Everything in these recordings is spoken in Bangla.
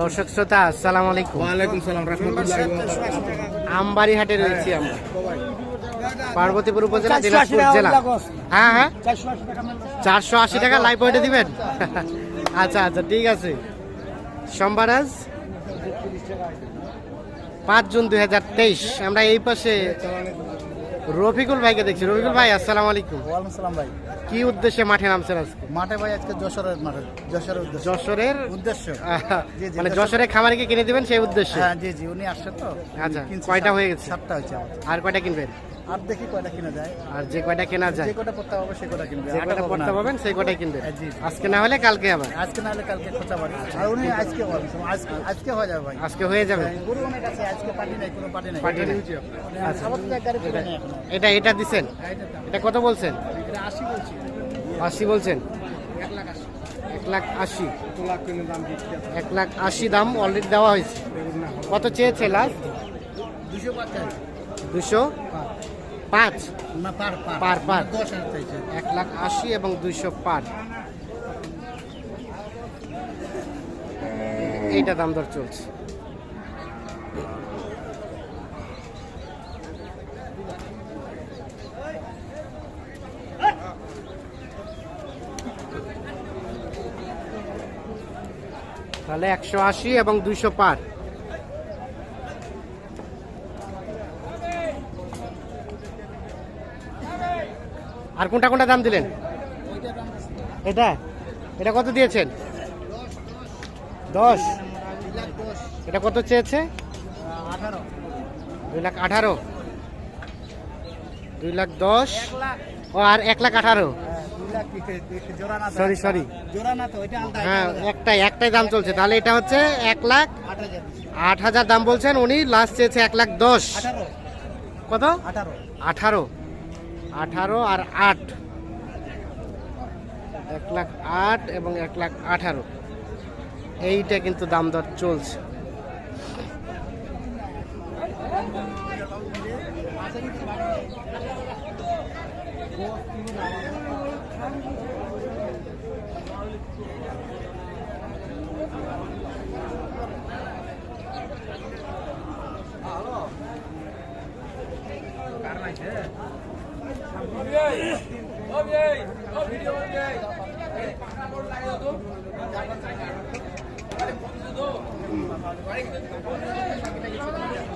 দর্শক শ্রোতা আসসালামু আলাইকুম। ওয়ালাইকুম সালাম আমবাড়ি হাটে রয়েছি আমরা। পার্বতীপুর উপজেলা দিনাজপুর জেলা। হ্যাঁ হ্যাঁ। চারশো আশি টাকা লাইভ ওয়েটে দিবেন? আচ্ছা আচ্ছা ঠিক আছে। সোমবার আজ পাঁচ জুন দুই হাজার তেইশ। আমরা এই পাশে রফিকুল ভাইকে দেখছি। রফিকুল ভাই আসসালামু আলাইকুম। ভাই। কি উদ্দেশ্যে মাঠে নামছেন আজকে? মাঠে ভাই আজকে যশোরের মাঠে যশোরের উদ্দেশ্য। যশোরের? উদ্দেশ্য। জি, জি, মানে যশোর- যশোরে খামারকে কিনে দিবেন সেই উদ্দেশ্যে? হ্যাঁ জি জি উনি আসছে তো। আচ্ছা, কয়টা হয়ে গেছে? সাতটা হয়েছে আর কয়টা কিনবেন? আর দেখি কয়টা কিনা যায়। আর যে কয়টা কেনা যায়? যে কটা পড়তে হবে সে কটা কিনবে। যে কয়টা। পড়তে পাবেন সেই কয়টাই কিনবেন। হ্যাঁ। আজকে না হলে কালকে আবার। আজকে না হলে কালকে খোঁচা বাড়ি। আর উনি আজকে হবে আজকে আজকে হয়ে যাবে ভাই। আজকে হয়ে যাবে। হ্যাঁ, গরু অনেক আছে আজকে পার্টি নাই কোনো পার্টি নাই। পার্টি নাই। আচ্ছা এটা এটা দিছেন? হ্যাঁ, এটা কত বলছেন? আশি বলছেন? এক লাখ আশি। এক লাখ আশি। দাম অলরেডি দেওয়া হয়েছে। কত চেয়েছে লাস্ট দুশো পাঁচ। দুশো পার পার। দশ এক লাখ আশি এবং দুইশো পার এইটা দাম দর চলছে। তাহলে একশো আশি এবং দুইশো পার। আর কোনটা কোনটা দাম দিলেন? এটা? এটা কত দিয়েছেন? দশ। এটা কত চেয়েছে? দুই লাখ আঠারো। দুই লাখ দশ। ও, আর এক লাখ আঠারো। সরি সরি হ্যাঁ একটাই একটাই দাম চলছে। তাহলে এটা হচ্ছে এক লাখ আট হাজার দাম বলছেন উনি লাস্ট চেয়েছে এক লাখ দশ। কত? আঠারো। আঠারো আর আট। এক লাখ আট এবং এক লাখ আঠারো। এইটা কিন্তু দাম দর চলছে।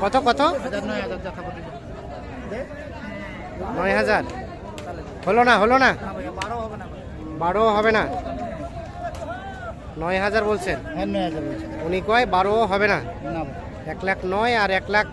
কত কত? নয় হাজার? হলো না হলো না? না বারো হবে না না? নয় হাজার বলছেন? হ্যাঁ নয় হাজার বলছি উনি কয় বারো হবে না? না এক লাখ নয় আর এক লাখ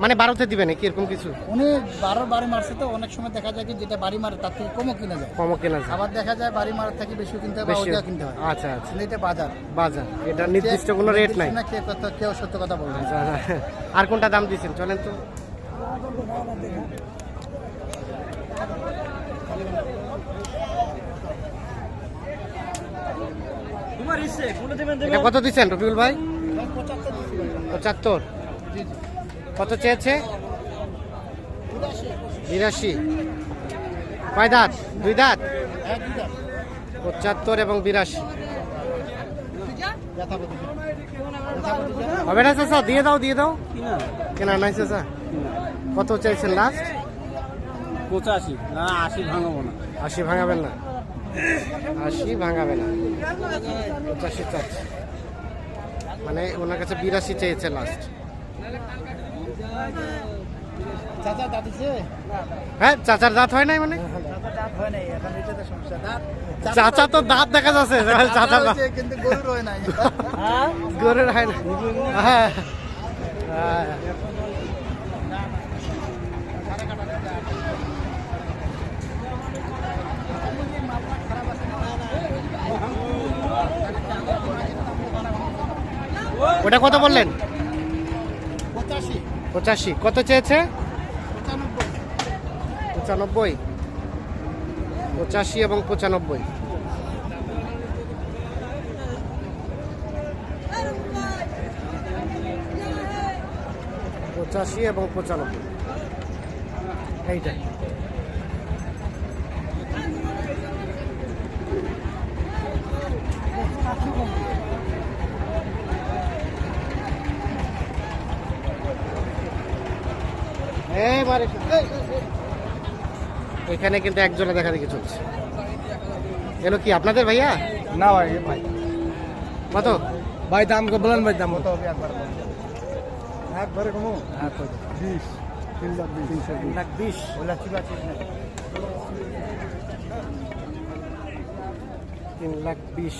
মানে বারোতে দিবে নাকি এরকম কিছু? উনি বারো বাড়ি মারছে তো অনেক সময় দেখা যায় কি যেটা বাড়ি মারে তার থেকে কমও কিনা যায় কমও কেনা যায় আবার দেখা যায় বাড়ি মারার থেকে বেশি কিনতে হবে ওইটা কিনতে হয়। আচ্ছা আচ্ছা। এটা বাজার। বাজার। এটা নির্দিষ্ট কোনো রেট নাই। না কেউ কথা কেউ সত্য কথা বলবে আচ্ছা, আচ্ছা। আর কোনটা দাম দিচ্ছেন চলেন তো। এটা কত দিচ্ছেন রবিউল ভাই? পঁচাত্তর কত চেয়েছে? বিরাশি। কয় দাঁত? দুই দাঁত? পঁচাত্তর এবং বিরাশি। হবে না চাচা? দিয়ে দাও দিয়ে দাও। কেনা নাই চাচা? কত চাইছেন লাস্ট পঁচাশি। না আশি ভাঙাবো না। আশি ভাঙাবেন না। আশি ভাঙাবে না পঁচাশি চাচ্ছে। মানে ওনার কাছে বিরাশি চেয়েছে লাস্ট হ্যাঁ চাচার দাঁত হয় নাই মানে? চাচা দাঁত হয় দাঁত চাচা তো দাঁত দেখা যাচ্ছে চাচা কিন্তু গরুর হয় নাই। গরুর হয় না হ্যাঁ। হ্যাঁ। ওটা কত বললেন? পঁচাশি। কত চেয়েছে? পঁচানব্বই। পঁচাশি এবং পঁচানব্বই। পঁচাশি এবং পঁচানব্বই। এইটা। মারে এখানে কিন্তু এক জোড়া দেখা দেখি চলছে। এগুলো কি আপনাদের ভাইয়া? না ভাই ভাই। কত? ভাই দাম বলেন ভাই দাম। কত হবে একবার একবারে কমো? হ্যাঁ বিশ। তিন লাখ বিশ। তিন লাখ বিশ। ওলা ঠিক আছে। তিন লাখ বিশ।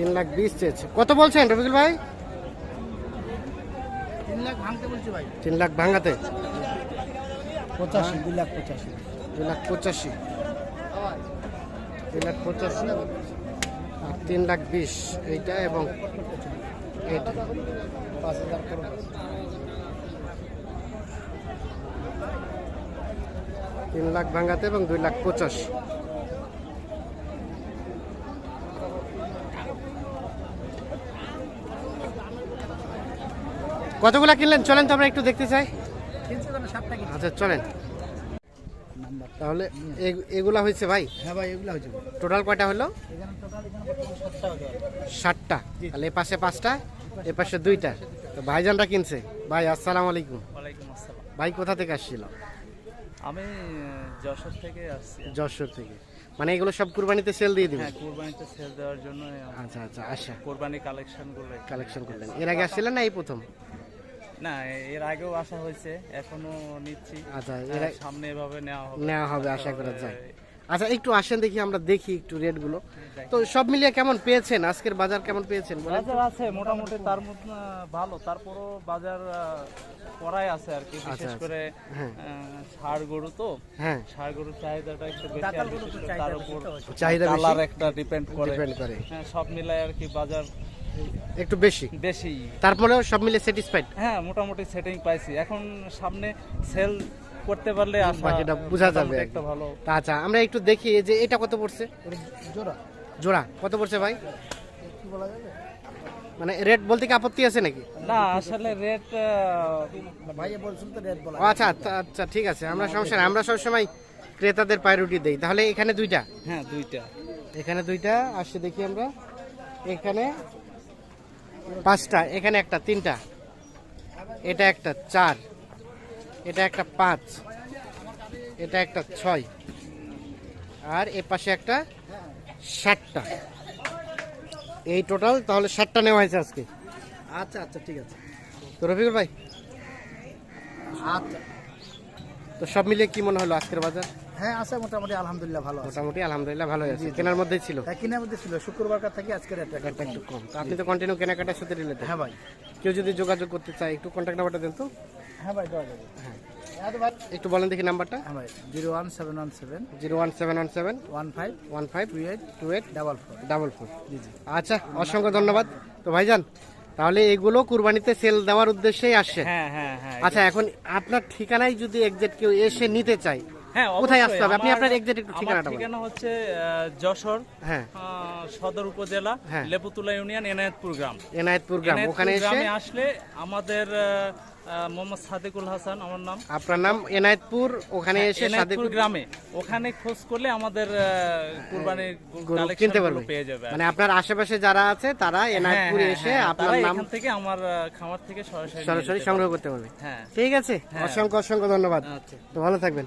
তিন লাখ বিশ চেয়েছে। কত বলছেন রবিকুল ভাই? তিন লাখ ভাঙতে বলছি ভাই। তিন লাখ ভাঙাতে? পঁচাশি দুই লাখ পঁচাশি। দুই লাখ পঁচাশি। দুই লাখ পঁচাশি। আর তিন লাখ বিশ এইটা এবং এইটা। পাঁচ হাজার তিন লাখ ভাঙাতে এবং দুই লাখ পঁচাশি। কতগুলা কিনলেন? চলেন তো আমরা একটু দেখতে চাই। আচ্ছা চলেন। তাহলে এগুলা হয়েছে ভাই? হ্যাঁ ভাই এগুলো হয়েছে টোটাল কয়টা হলো? এখানে টোটাল এখানে কত সাতটা ষাটটা তাহলে এ পাশে পাঁচটা এ পাশে দুইটা। তো ভাইজানরা কিনছে? ভাই আসসালামু আলাইকুম। ভাই কোথা থেকে আসছিল? আমি যশোর থেকে আসছি। যশোর থেকে। মানে এগুলো সব কুরবানিতে সেল দিয়ে দিবেন? হ্যাঁ কোরবানিতে সেল দেওয়ার জন্য আচ্ছা আচ্ছা আচ্ছা। কোরবানি কালেকশনগুলো কালেকশন করলেন। এর আগে আসছিলেন না এই প্রথম? না এর আগেও আসা হয়েছে এখনও নিচ্ছি। আচ্ছা হ্যাঁ, সামনে এভাবে নেওয়া হবে। নেওয়া হবে আশা করা যায়। আচ্ছা একটু আসেন দেখি আমরা দেখি একটু রেটগুলো। তো সব মিলিয়ে কেমন পেয়েছেন? আজকের বাজার কেমন পেয়েছেন? বাজার আছে মোটামুটি তার মধ্যে ভালো। তারপরও বাজার করাই আছে আর কি বিশেষ আচ্ছা। করে হ্যাঁ। ষাড় গরু তো। হ্যাঁ। ষাড় গরুর চাহিদাটা একটু বেশি তার উপর চাহিদা একটা ডিপেন্ড করে। ডিপেন্ড করে। হ্যাঁ, সব মিলায় আর কি বাজার একটু বেশি? বেশি। তারপরেও সব মিলে স্যাটিসফাইড হ্যাঁ মোটামুটি সেটিং পাইছি। এখন সামনে সেল করতে পারলে আশা বাকিটা বোঝা যাবে। একটা ভালো। আচ্ছা আমরা একটু দেখি যে এটা কত পড়ছে? জোড়া। জোড়া কত পড়ছে ভাই? কি বলা যাবে? মানে রেট বলতে কি আপত্তি আছে নাকি? না আসলে রেট ভাইয়া বলছিল তো রেট বলা আচ্ছা আচ্ছা, আচ্ছা ঠিক আছে। আমরা সমস্যা নাই। আমরা সবসময় ক্রেতাদের প্রায়োরিটি দেই। তাহলে এখানে দুইটা? হ্যাঁ দুইটা। এখানে দুইটা আসছে দেখি আমরা। এখানে পাঁচটা এখানে একটা তিনটা। এটা একটা চার। এটা একটা পাঁচ। এটা একটা ছয়। আর এ পাশে একটা ষাটটা এই টোটাল তাহলে ষাটটা নেওয়া হয়েছে আজকে। আচ্ছা আচ্ছা ঠিক আছে। তো রফিকুল ভাই? আচ্ছা। তো সব মিলিয়ে কি মনে হলো আজকের বাজার? হ্যাঁ আছে মোটামুটি আলহামদুলিল্লাহ ভালো মোটামুটি আলহামদুলিল্লাহ ভালো আছে। কেনার মধ্যেই ছিল? কিনার মধ্যে ছিল। শুক্রবার থেকে আজকে রেট রেটটা একটু কম। তো আপনি তো কন্টিনিউ কেনাকাটার সাথে রিলেটেড হ্যাঁ ভাই। কেউ যদি যোগাযোগ করতে চায় একটু কন্ট্যাক্ট নাম্বারটা দেন তো। হ্যাঁ ভাই দেওয়া যাবে। হ্যাঁ। হ্যাঁ ভাই। একটু বলেন দেখি নাম্বারটা হ্যাঁ ভাই। Zero one seven one seven zero one seven one seven one five one five two eight two eight double four. Double four. জি জি। আচ্ছা অসংখ্য ধন্যবাদ। তো ভাইজান তাহলে এগুলো কুরবানিতে সেল দেওয়ার উদ্দেশ্যেই আসছে। হ্যাঁ হ্যাঁ হ্যাঁ আচ্ছা এখন আপনার ঠিকানায় যদি এক্সাক্ট কেউ এসে নিতে চায় হ্যাঁ কোথায় আসতে হবে? আপনি আপনার exact একটু ঠিকানাটা বলেন। ঠিকানা হচ্ছে যশোর হ্যাঁ। সদর উপজেলা হ্যাঁ। লেপুতুলা ইউনিয়ন এনায়েতপুর গ্রাম। এনায়েতপুর গ্রাম। ওখানে এসে গ্রামে আসলে আমাদের মোহাম্মদ সাদেকুল হাসান আমার নাম। আপনার নাম এনায়েতপুর ওখানে এসে হ্যাঁ, গ্রামে। ওখানে খোঁজ করলে আমাদের কুরবানির কালেকশন কিনতে পারবে। পেয়ে যাবে মানে আপনার আশেপাশে যারা আছে তারা এনায়েতপুরে এসে আপনার নাম থেকে আমার খামার থেকে সরাসরি সরাসরি সংগ্রহ করতে পারবে। হ্যাঁ। ঠিক আছে। অসংখ্য অসংখ্য ধন্যবাদ। আচ্ছা। তো ভালো থাকবেন।